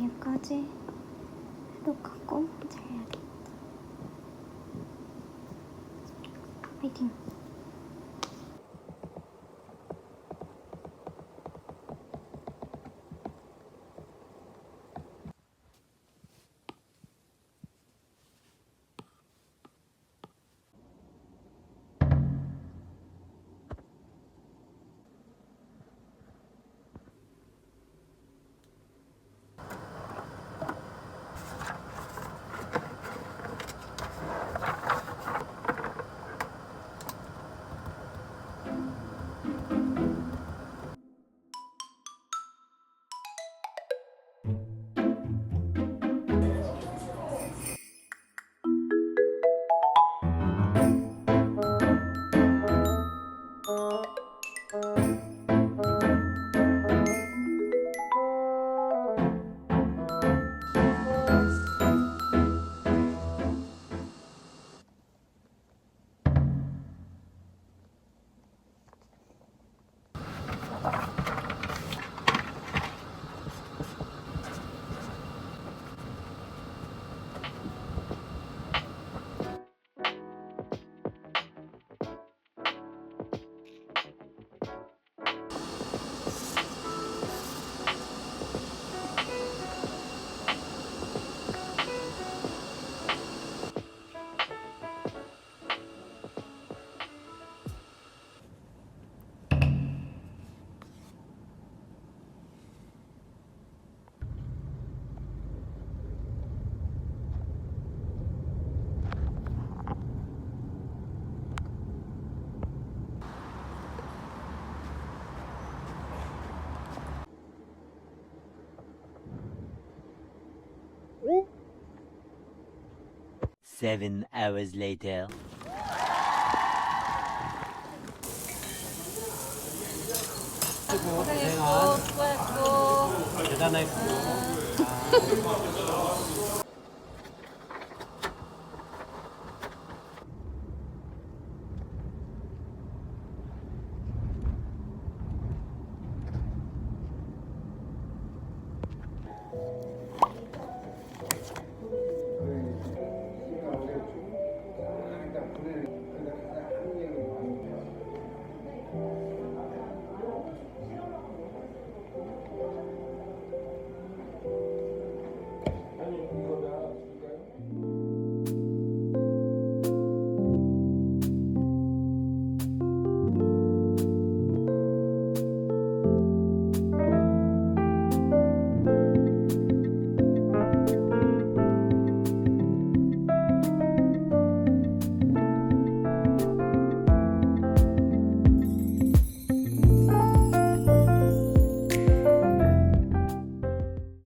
얘까지 해독하고 잘 해야겠다. 파이팅! Seven hours later. 고생했고 수고했고